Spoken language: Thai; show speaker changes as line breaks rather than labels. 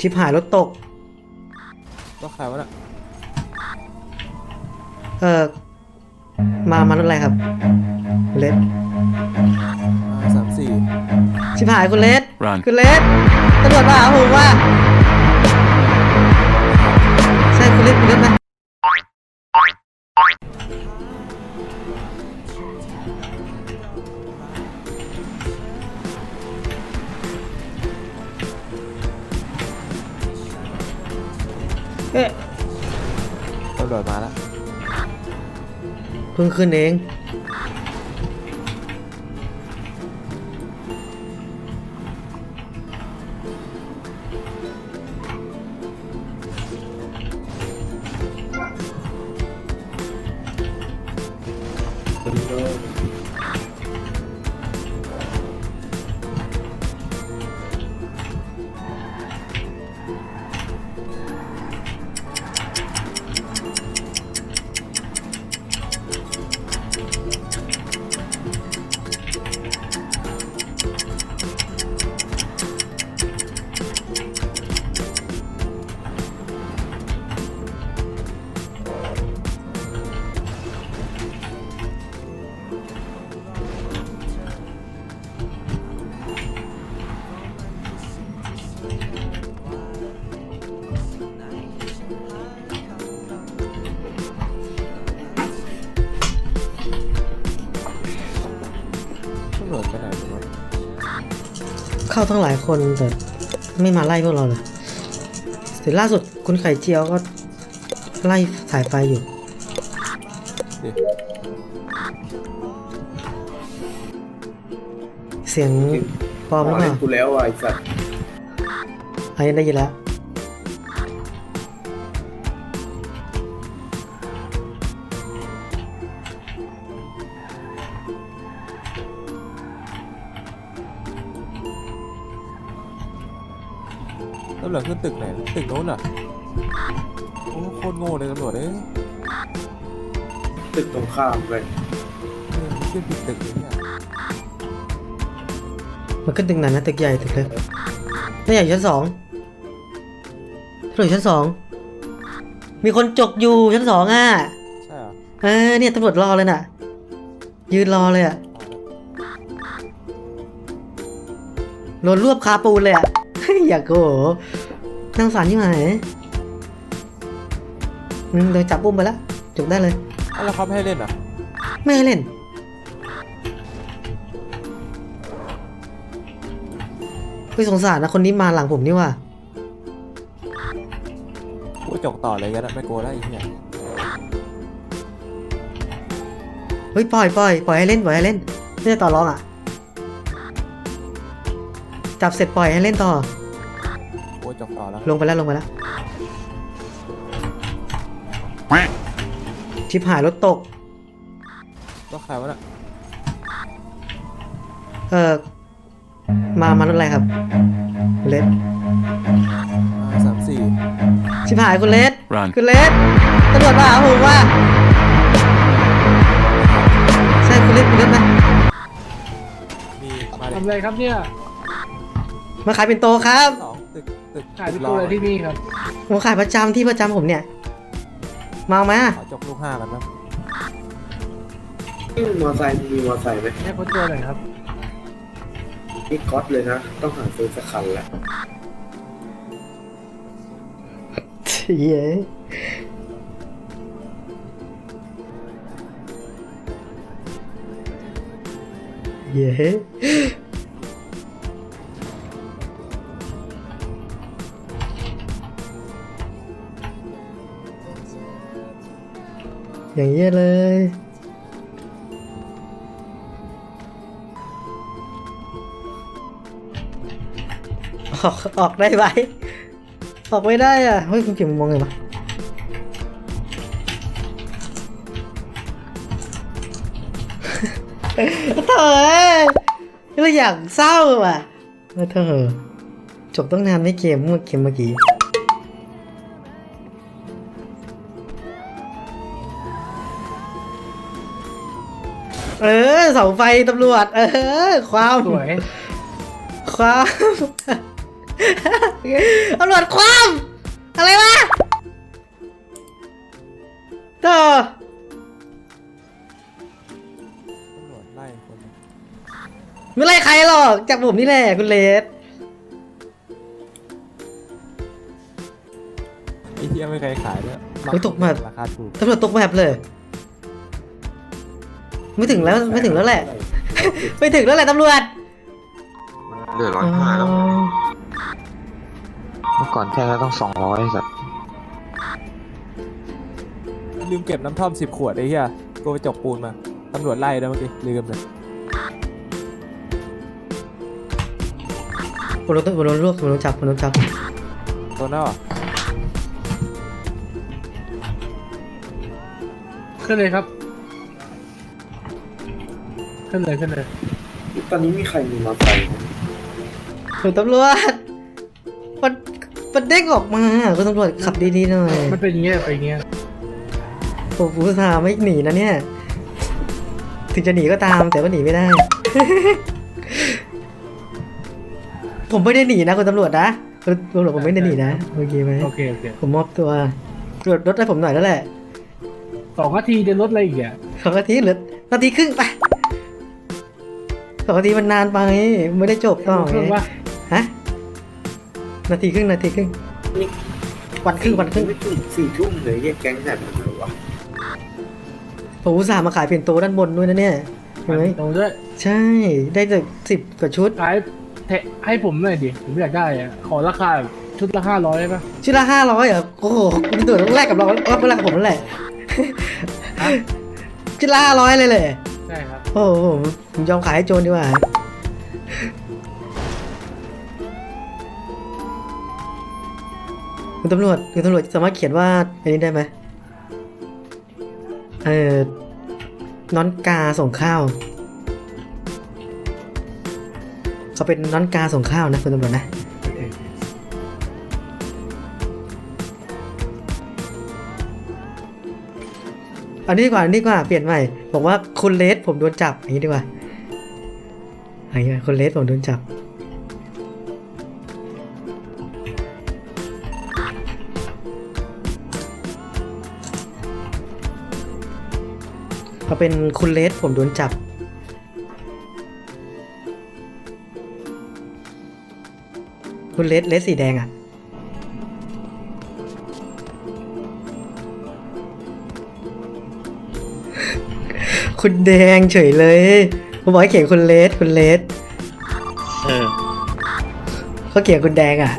ชิบหายรถตก
ก็ใครวะน่ะ
เออมามารถอะไรครับเลส
ห้าสามสี่
ชิบหายคุณเลส
Run
คุณเลสตำรวจมาหาผมว่า ใช่คุณเลสคุณเลสไหม เอ๊ะ
ตำรวจมาแล้ว
เพิ่งขึ้นเอง เข้าทั้งหลายคนแต่ไม่มาไล่พวกเราเลยเสร็จล่าสุดคุณไข่เจียวก็ไล่สายไฟอยู่
ดิ
เสียงปลอมหรือเป
เล่
ล่าน
กูแล้วอะไอ้สัตว์
อันนี้ได้ยินแล้ว
ตำรวจขึ้นตึกไหนตึกโน้นเหรอโอ้โคตรโง่เลยตำรวจเอ้ย
ตึกตรงข้ามเลย
เออขึ้นผิดตึกเลยเนี่ย
มันขึ้นตึกไหนนะตึกใหญ่ตึกเล็กตึกใหญ่ชั้นสองถนนชั้นสองมีคนจกอยู่ชั้นสองอะ
ใช่เหรอ
เออเนี่ยตำรวจรอเลยน่ะ ยืนรอเลยอะโดนรวบคาปูนเลยอะ อยากโกห นั่งสารที่ไหนอืมโดนจับปุ้มไปแล้วจบได้เลย
เอาแล้วเขาไม่ให้เล่นเหรอ
ไม่ให้เล่น ไปสงสารนะคนนี้มาหลังผมนี่ว่า
กูจกต่อเลยกันอะไม่กลัวแล้วไอ้เหี้ย
เฮ้ยปล่อยปล่อยปล่อยให้เล่นปล่อยให้เล่นไม่ได้ต่อรองอะ จับเสร็จปล่อยให้เล่นต่อ
กู จกต่อแล้ว
ลงไปแล้วลงไปแล้วชิบหายรถตก
ก็ใครวะน่ะ
เออมามารถอะไรครับเลส
ห้าสามสี่
ชิบหายคุณเลส
Run
คุณเลสตำรวจมาหาผมว่าใช่คุณเลสคุณเลสไหม
มีมาเลย
ทำอะไรครับเนี่ย
มาขายเป็นโตครับ
สอง ตึกตึก
ขาย
ตึ
ที่
กร
ตั
อ
วอะไรที่นี่ครับ
ผมขายประจำที่ประจำผมเนี่ย มาเอาไหมา
ขอจกลูกห้ากันนะ
มอเตอร์ไซค์มึงมีมอเตอร์ไซค์ไหม
แค่คนตัวหน่อยครับ
นี่ก๊อตเลยนะ ต้องหาซื้อสักคันแหละ
เย้เย้ อย่างเงี้ยเลย ออกออกได้ไหมออกไม่ได้อะ เฮ้ยคุณเขียนมองไงวะเธอเราอยากเศร้าอะเออเธอจบต้องนานไม่เกมเมื่อเกมเมื่อกี้ เออเสาไฟตำรวจ เออ ความ
สวย
ความตำรวจคว่ำอะไรวะเธอ
ตำรวจไล่คนหนึ่ง
ไม่ไล่ใครหรอกจากผมนี่แหละคุณเลส
ไอ้เที่ยไม่เคยขายด้วย
เฮ้ยตกแบบ
ราคาถูก
ตำรวจตกแบบเลย ไม่ถึงแล้วไม่ถึงแล้วแหละ ไม่ถึงแล้วแหละตำรวจ
เหลือร้อยห้าแล้วเมื่อก่อนแท่งละต้องสองร้อยสัตว์
ลืมเก็บน้ำท่อมสิบขวดไอ้เหี้ยกูไปจกปูนมาตำรวจไล่ด้วยเมื่อกี้ลืมเลย
ผมโดนผมโดนรวบผมโดนจับผมโดนจับ
ตัวนั้นเหรอ
ขึ้นเลยครับ ขึ้นเลยขึ้นเลย
ตอนนี้มีใครมีมอเตอร์ไซค์ไหม
คุณตำรวจมันมันเด้งออกมาคุณตำรวจขับดีๆหน่อย
มันเป็นอย่างเงี้ยเป็นอย่างเงี้ย
ผมอุตส่าห์ไม่หนีนะเนี่ย ถึงจะหนีก็ตามแต่ว่าหนีไม่ได้ ผมไม่ได้หนีนะคุณตำรวจนะคุณตำรวจผมไม่ได้หนีนะโอเคไหม
โอเคโอเค
ผมมอบตัวตรวจรถให้ผมหน่อยแล้วแหละ
สองนาทีจะลดอะไรอีกอะ
สองนาทีเหลือนาทีครึ่งไป สองนาทีมันนานไปไม่ได้จบต่อ
เพิ่ม
ไง
ว่า
ฮะนาทีครึ่งนาทีครึ่ง
นี่
วันครึ่งวันครึ่ง
ไม่ถึงสี่ทุ่มเลยแยกแก๊งแบบไหนวะ
ผมอุตส่าห์มาขายเปลี่ยนโตด้านบนด้วยนะเนี่ยเห็นไหม
ตรงด้วย
ใช่ได้จากสิบกว่าชุด
ขายแทะให้ผมหน่อยดิผมอยากได้อะขอราคาแบบชุดละห้าร้อยได้ปะ
ชุดละห้าร้อยเหรอโอ้โหคุณตรวจต้องแรกกับเรารับแรกกับผมนั่นแหละชุดละห้าร้อยเลยเลย
ใช่ครับ
โอ้โหผมผมยอมขายให้โจรดีกว่า คุณตำรวจคุณตำรวจสามารถเขียนว่า อันนี้ได้ไหมเออน้อนกาส่งข้าว เขาเป็นน้อนกาส่งข้าวนะคุณตำรวจนะ อันนี้ดีกว่าอันนี้ดีกว่าเปลี่ยนใหม่บอกว่าคุณเลสผมโดนจับอย่างนี้ดีกว่าอย่างนี้คุณเลสผมโดนจับเขาเป็นคุณเลสผมโดนจับคุณเลสเลสสีแดงอะ คุณแดงเฉยเลยผมบอกให้เขียนคุณเลสคุณเลส
เออ
เขาเขียนคุณแดงอะ